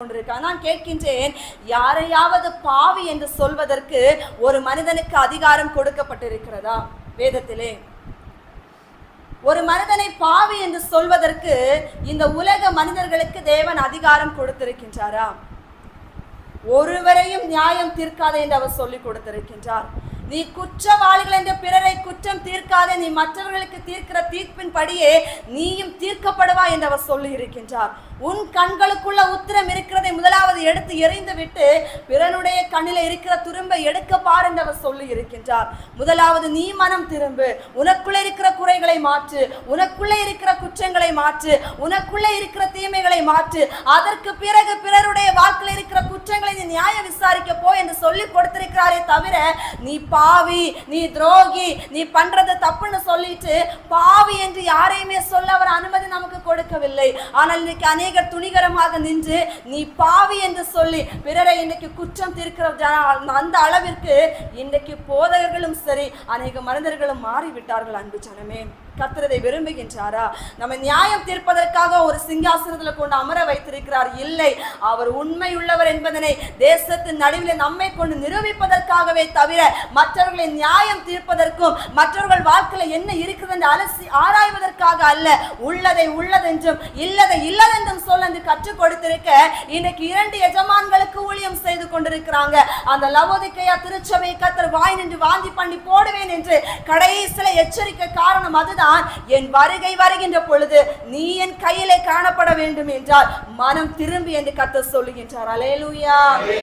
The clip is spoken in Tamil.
கொண்டிருக்கிறார். நான் கேட்கின்றேன் யாரையாவது பாவி என்று சொல்வதற்கு ஒரு மனிதனுக்கு அதிகாரம் கொடுக்கப்பட்டிருக்கிறதா? வேதத்திலே. ஒரு மனிதனை பாவி என்று சொல்வதற்கு இந்த உலக மனிதர்களுக்கு தேவன் அதிகாரம் கொடுத்திருக்கின்றாரா? ஒருவரையும் நியாயம் தீர்க்காதே என்று அவர் சொல்லிக் கொடுத்திருக்கின்றார். நீ குற்றவாளிகள் என்ற பிறரை குற்றம் தீர்க்காதே நீ மற்றவர்களுக்கு தீர்க்கிற தீர்ப்பின் படியே நீயும் தீர்க்கப்படுவா என்று அவர் சொல்லி இருக்கின்றார். உன் கண்களுக்குள்ள உத்திரம் இருக்கிறதை முதலாவது எடுத்து எறிந்து விட்டு பிறனுடைய கண்ணில இருக்கிற துரும்பை எடுக்க பார் என்று அவர் சொல்லி இருக்கின்றார். முதலாவது நீ மனம் திரும்பு உனக்குள்ள இருக்கிற குறைகளை மாற்று உனக்குள்ள இருக்கிற குற்றங்களை மாற்று உனக்குள்ள இருக்கிற தீமைகளை மாற்று அதற்கு பிறகு பிறருடைய வாழ்க்கையில் இருக்கிற குற்றங்களை நீ நியாயம் விசாரிக்க போ என்று சொல்லி கொடுத்திருக்கிறாரே தவிர நீ பாவி நீ துரோகி நீ பண்றது தப்புன்னு சொல்லிட்டு பாவி என்று யாரையுமே சொல்ல அவர் அனுமதி நமக்கு கொடுக்கவில்லை. ஆனால் இன்னைக்கு அநேகர் துணிகரமாக நின்று நீ பாவி என்று சொல்லி பிறரை இன்னைக்கு குற்றம் தீர்க்கிற அந்த அளவிற்கு இன்றைக்கு போதகர்களும் சரி அநேக மனிதர்களும் மாறிவிட்டார்கள் அன்பு ஜனமே. கத்துறதை விரும்புகின்றாரா? நம்ம நியாயம் தீர்ப்பதற்காக ஒரு சிங்காசனத்துல கொண்டு அமர வைத்திருக்கிறார். இல்லை அவர் உண்மை உள்ளவர் என்பதனை தேசத்தின் நடுவில் நம்மை கொண்டு நிரூபிப்பதற்காகவே தவிர மற்றவர்களை நியாயம் தீர்ப்பதற்கும் மற்றவர்கள் வாழ்க்கையில என்ன இருக்குது என்று அலசி ஆராய்வதற்காக அல்ல உள்ளதை உள்ளதென்றும் இல்லதை இல்லதென்றும் சொல்ல என்று கற்றுக் கொடுத்திருக்க இன்னைக்கு இரண்டு எஜமான்களுக்கு ஊழியம் செய்து கொண்டிருக்கிறாங்க. அந்த லவோதிக்கையா திருச்சபை கத்தர் வாய் நின்று வாந்தி பண்ணி போடுவேன் என்று கடைசியில எச்சரிக்கை காரணம் அதுதான். என் வருகை வருகின்ற பொழுது நீ என் கையிலே காணப்பட வேண்டும் என்றால் மனம் திரும்பி என்று கத்த சொல்லுகின்றார். அலேலுயா